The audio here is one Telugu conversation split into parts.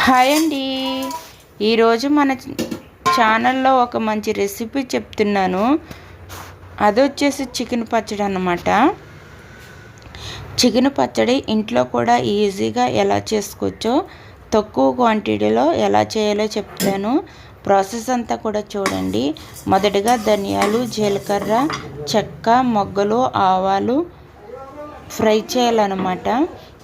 హాయ్ అండి. ఈరోజు మన ఛానల్లో ఒక మంచి రెసిపీ చెప్తున్నాను. అది వచ్చేసి చికెన్ పచ్చడి అన్నమాట. చికెన్ పచ్చడి ఇంట్లో కూడా ఈజీగా ఎలా చేసుకోవచ్చో తక్కువ క్వాంటిటీలో ఎలా చేయాలో చెప్తాను. ప్రాసెస్ అంతా కూడా చూడండి. మొదటగా ధనియాలు జీలకర్ర చెక్క మొగ్గలు ఆవాలు ఫ్రై చేయాలన్నమాట.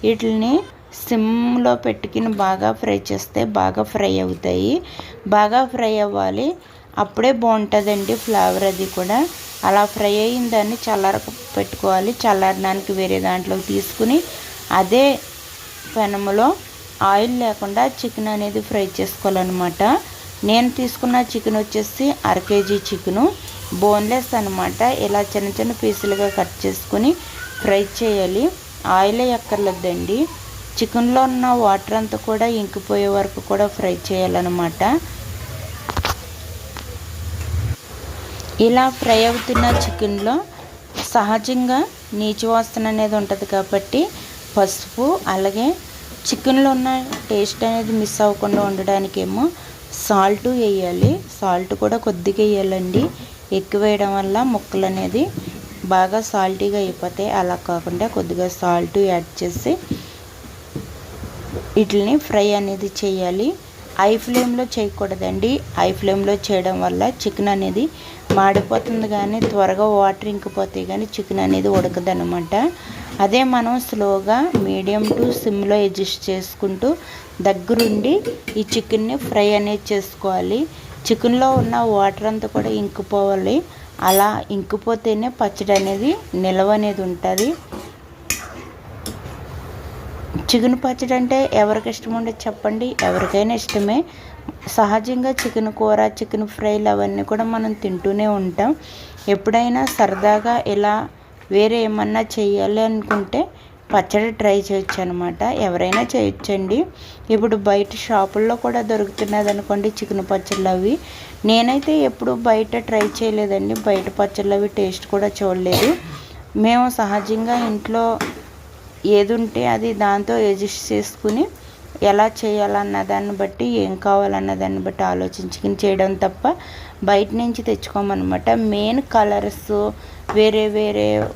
వీటిని సిమ్లో పెట్టుకుని బాగా ఫ్రై చేస్తే బాగా ఫ్రై అవుతాయి. బాగా ఫ్రై అవ్వాలి. అప్పుడే బాగుంటుందండి ఫ్లేవర్ అది కూడా. అలా ఫ్రై అయిన దాన్ని చల్లార పెట్టుకోవాలి. చల్లారడానికి వేరే దాంట్లోకి తీసుకుని అదే పెనములో ఆయిల్ లేకుండా చికెన్ అనేది ఫ్రై చేసుకోవాలన్నమాట. నేను తీసుకున్న చికెన్ వచ్చేసి అర కేజీ చికెను. బోన్లెస్ అనమాట ఇలా చిన్న చిన్న పీసులుగా కట్ చేసుకుని ఫ్రై చేయాలి. ఆయిల్ ఎక్కర్లేదండి. చికెన్లో ఉన్న వాటర్ అంతా కూడా ఇంకిపోయే వరకు కూడా ఫ్రై చేయాలన్నమాట. ఇలా ఫ్రై అవుతున్న చికెన్లో సహజంగా నీచు వాసన అనేది ఉంటుంది కాబట్టి పసుపు అలాగే చికెన్లో ఉన్న టేస్ట్ అనేది మిస్ అవ్వకుండా ఉండడానికేమో సాల్ట్ వేయాలి. సాల్ట్ కూడా కొద్దిగా వేయాలండి. ఎక్కువ వేయడం వల్ల ముక్కలు అనేది బాగా సాల్టీగా అయిపోతాయి. అలా కాకుండా కొద్దిగా సాల్ట్ యాడ్ చేసి వీటిని ఫ్రై అనేది చేయాలి. హై ఫ్లేమ్లో చేయకూడదండి. హై ఫ్లేమ్లో చేయడం వల్ల చికెన్ అనేది మాడిపోతుంది కానీ త్వరగా వాటర్ ఇంకిపోతాయి కానీ చికెన్ అనేది ఉడకదనమాట అదే మనం స్లోగా మీడియం టు సిమ్లో అడ్జస్ట్ చేసుకుంటూ దగ్గరుండి ఈ చికెన్ని ఫ్రై అనేది చేసుకోవాలి. చికెన్లో ఉన్న వాటర్ అంతా కూడా ఇంకిపోవాలి. అలా ఇంకిపోతేనే పచ్చడి అనేది నిలవ అనేది ఉంటుంది. చికెన్ పచ్చడి అంటే ఎవరికి ఇష్టం ఉండదు చెప్పండి ఎవరికైనా ఇష్టమే. సహజంగా చికెన్ కూర చికెన్ ఫ్రైలు అవన్నీ కూడా మనం తింటూనే ఉంటాం. ఎప్పుడైనా సరదాగా ఇలా వేరే ఏమన్నా చేయాలి అనుకుంటే పచ్చడి ట్రై చేయొచ్చు అనమాట ఎవరైనా చేయొచ్చండి. ఇప్పుడు బయట షాపుల్లో కూడా దొరుకుతున్నది అనుకోండి చికెన్ పచ్చళ్ళు అవి. నేనైతే ఎప్పుడు బయట ట్రై చేయలేదండి. బయట పచ్చళ్ళు అవి టేస్ట్ కూడా చూడలేదు. మేము సహజంగా ఇంట్లో ఏది ఉంటే అది దాంతో అడ్జస్ట్ చేసుకుని ఎలా చేయాలన్న దాన్ని బట్టి ఏం కావాలన్న దాన్ని బట్టి ఆలోచించుకుని చేయడం తప్ప బయట నుంచి తెచ్చుకోమన్నమాట. మెయిన్ కలర్స్ వేరే వేరే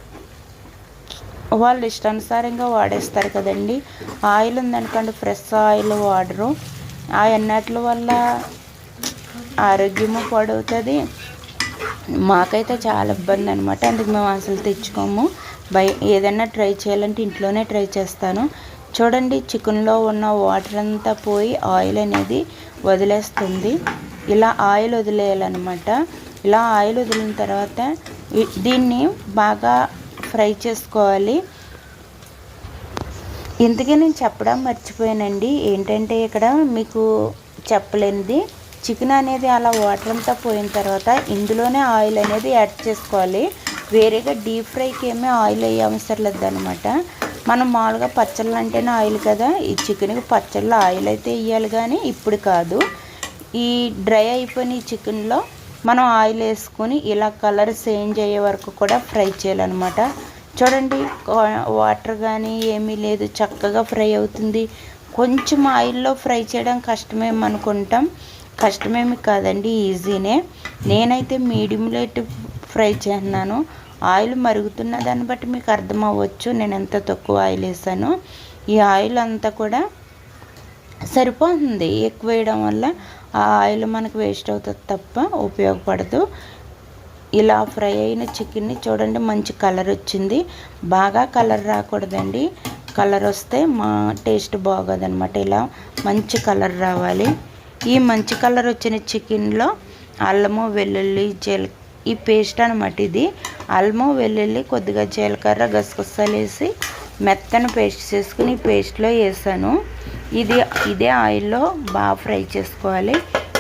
వాళ్ళు ఇష్టానుసారంగా వాడేస్తారు కదండి. ఆయిల్ ఉందనుకోండి ఫ్రెష్ ఆయిల్ వాడరు. ఆ ఎన్నట్ల వల్ల ఆరోగ్యము పాడవుతుంది. మాకైతే చాలా ఇబ్బంది అనమాట అందుకు మేము అసలు తెచ్చుకోము. బై ఏదైనా ట్రై చేయాలంటే ఇంట్లోనే ట్రై చేస్తాను. చూడండి చికెన్లో ఉన్న వాటర్ అంతా పోయి ఆయిల్ అనేది వదిలేస్తుంది. ఇలా ఆయిల్ వదిలేయాలన్నమాట. ఇలా ఆయిల్ వదిలిన తర్వాత దీన్ని బాగా ఫ్రై చేసుకోవాలి. ఇంతకీ నేను చెప్పడం మర్చిపోయానండి. ఏంటంటే ఇక్కడ మీకు చెప్పలేనిది. చికెన్ అనేది అలా వాటర్ అంతా పోయిన తర్వాత ఇందులోనే ఆయిల్ అనేది యాడ్ చేసుకోవాలి. వేరేగా డీప్ ఫ్రైకి ఏమీ ఆయిల్ వేయ అవసరం లేదనమాట మనం మామూలుగా పచ్చళ్ళు అంటేనే ఆయిల్ కదా. ఈ చికెన్కి పచ్చళ్ళు ఆయిల్ అయితే వేయాలి కానీ ఇప్పుడు కాదు. ఈ డ్రై అయిపోయిన ఈ చికెన్లో మనం ఆయిల్ వేసుకొని ఇలా కలర్ చేంజ్ అయ్యే వరకు కూడా ఫ్రై చేయాలన్నమాట. చూడండి వాటర్ కానీ ఏమీ లేదు. చక్కగా ఫ్రై అవుతుంది. కొంచెం ఆయిల్లో ఫ్రై చేయడం కష్టమేమనుకుంటాం. కష్టమేమి కాదండి ఈజీనే. నేనైతే మీడియం మీడియంలో ఫ్రై చేస్తున్నాను. ఆయిల్ మరుగుతున్న దాన్ని బట్టి మీకు అర్థం అవ్వచ్చు నేను ఎంత తక్కువ ఆయిల్ వేసాను. ఈ ఆయిల్ అంతా కూడా సరిపోతుంది. ఎక్కువ వేయడం వల్ల ఆ ఆయిల్ మనకు వేస్ట్ అవుతుంది తప్ప ఉపయోగపడదు. ఇలా ఫ్రై అయిన చికెన్ని చూడండి మంచి కలర్ వచ్చింది. బాగా కలర్ రాకూడదండి. కలర్ వస్తే మా టేస్ట్ బాగోదనమాట ఇలా మంచి కలర్ రావాలి. ఈ మంచి కలర్ వచ్చిన చికెన్లో అల్లము వెల్లుల్లి జీల ఈ పేస్ట్ అనమాట ఇది. అల్మో వెల్లుల్లి కొద్దిగా జీలకర్ర గసగసాలు వేసి మెత్తని పేస్ట్ చేసుకుని పేస్ట్లో వేసాను. ఇది ఇదే ఆయిల్లో బాగా ఫ్రై చేసుకోవాలి.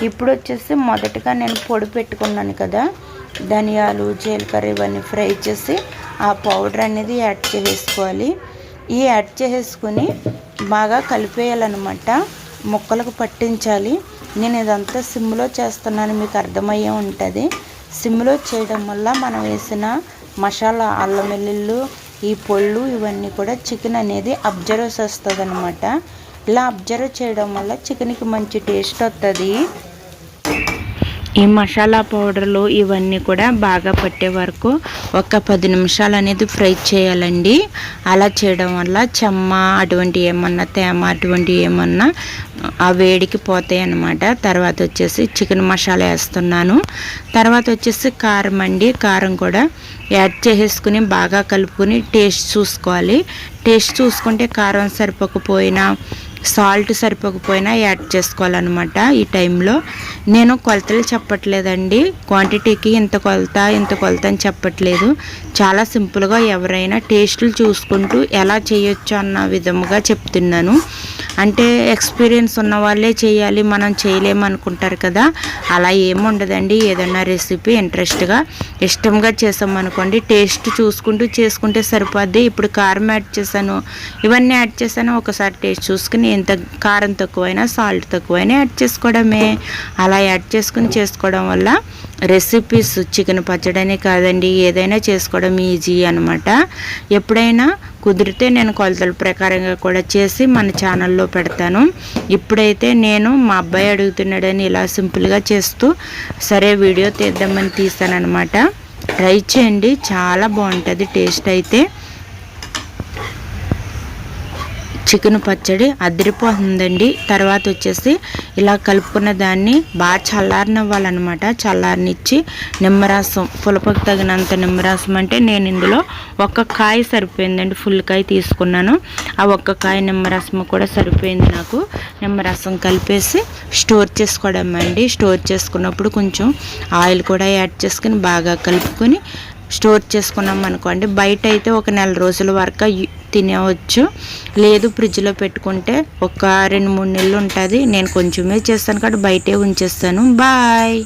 ఇప్పుడు వచ్చేసి మొదటగా నేను పొడి పెట్టుకున్నాను కదా ధనియాలు జీలకర్ర ఇవన్నీ ఫ్రై చేసి ఆ పౌడర్ అనేది యాడ్ చేసుకోవాలి ఈ యాడ్ చేసుకుని బాగా కలిపేయాలన్నమాట. ముక్కలకు పట్టించాలి. నేను ఇదంతా సిమ్లో చేస్తున్నాను మీకు అర్థమయ్యే ఉంటుంది. సిమ్లో చేయడం వల్ల మనం వేసిన మసాలా అల్లం వెల్లుల్లు ఈ పొళ్ళు ఇవన్నీ కూడా చికెన్ అనేది అబ్జర్వ్ వస్తుంది అనమాట ఇలా అబ్జర్వ్ చేయడం వల్ల చికెన్కి మంచి టేస్ట్ వస్తుంది ఈ మసాలా పౌడర్లు ఇవన్నీ కూడా బాగా పట్టే వరకు ఒక పది నిమిషాలు అనేది ఫ్రై చేయాలండి. అలా చేయడం వల్ల చెమ్మ అటువంటి ఏమన్నా తేమ అటువంటి ఏమన్నా ఆ వేడికి పోతాయి అన్నమాట తర్వాత వచ్చేసి చికెన్ మసాలా వేస్తున్నాను. తర్వాత వచ్చేసి కారం అండి. కారం కూడా యాడ్ చేసేసుకుని బాగా కలుపుకొని టేస్ట్ చూసుకోవాలి. టేస్ట్ చూసుకుంటే కారం సరిపోకపోయినా సాల్ట్ సరిపోకపోయినా యాడ్ చేసుకోవాలన్నమాట ఈ టైంలో. నేను కొలతలు చెప్పట్లేదండి. క్వాంటిటీకి ఇంత కొలత ఇంత కొలత అని చెప్పట్లేదు. చాలా సింపుల్గా ఎవరైనా టేస్ట్లు చూసుకుంటూ ఎలా చేయొచ్చు అన్న విధముగా చెప్తున్నాను. అంటే ఎక్స్పీరియన్స్ ఉన్న వాళ్ళే చేయాలి మనం చేయలేమనుకుంటారు కదా. అలా ఏముండదండి ఏదన్నా రెసిపీ ఇంట్రెస్ట్గా ఇష్టంగా చేసామనుకోండి టేస్ట్ చూసుకుంటూ చేసుకుంటే సరిపోద్ది. ఇప్పుడు కారం యాడ్ చేశాను ఇవన్నీ యాడ్ చేశాను ఒకసారి టేస్ట్ చూసుకుని ఎంత కారం తక్కువైనా సాల్ట్ తక్కువైనా యాడ్ చేసుకోవడమే. అలా యాడ్ చేసుకుని చేసుకోవడం వల్ల రెసిపీస్ చికెన్ పచ్చడనే కాదండి ఏదైనా చేసుకోవడం ఈజీ అనమాట ఎప్పుడైనా కుదిరితే నేను కొలతల ప్రకారంగా కూడా చేసి మన ఛానల్లో పెడతాను. ఇప్పుడైతే నేను మా అబ్బాయి అడుగుతున్నాడని ఇలా సింపుల్గా చేస్తూ సరే వీడియో తీద్దామని తీస్తానమాట ట్రై చేయండి చాలా బాగుంటుంది టేస్ట్ అయితే. చికెన్ పచ్చడి అదిరిపోతుందండి. తర్వాత వచ్చేసి ఇలా కలుపుకున్న దాన్ని బాగా చల్లారనివ్వాలన్నమాట. చల్లారనిచ్చి నిమ్మరసం పులపకు తగినంత నిమ్మరసం అంటే నేను ఇందులో ఒక్క కాయ సరిపోయిందండి. ఫుల్ కాయ తీసుకున్నాను. ఆ ఒక్క కాయ నిమ్మరసం కూడా సరిపోయింది నాకు. నిమ్మరసం కలిపేసి స్టోర్ చేసుకోవడం అండి స్టోర్ చేసుకున్నప్పుడు కొంచెం ఆయిల్ కూడా యాడ్ చేసుకుని బాగా కలుపుకొని స్టోర్ చేసుకున్నాం అనుకోండి బయట అయితే ఒక నెల రోజుల వరకు తినేవచ్చు. లేదు ఫ్రిడ్జ్లో పెట్టుకుంటే ఒక రెండు మూడు నెలలు ఉంటుంది. నేను కొంచెమే చేస్తాను కాబట్టి బయటే ఉంచేస్తాను. బాయ్!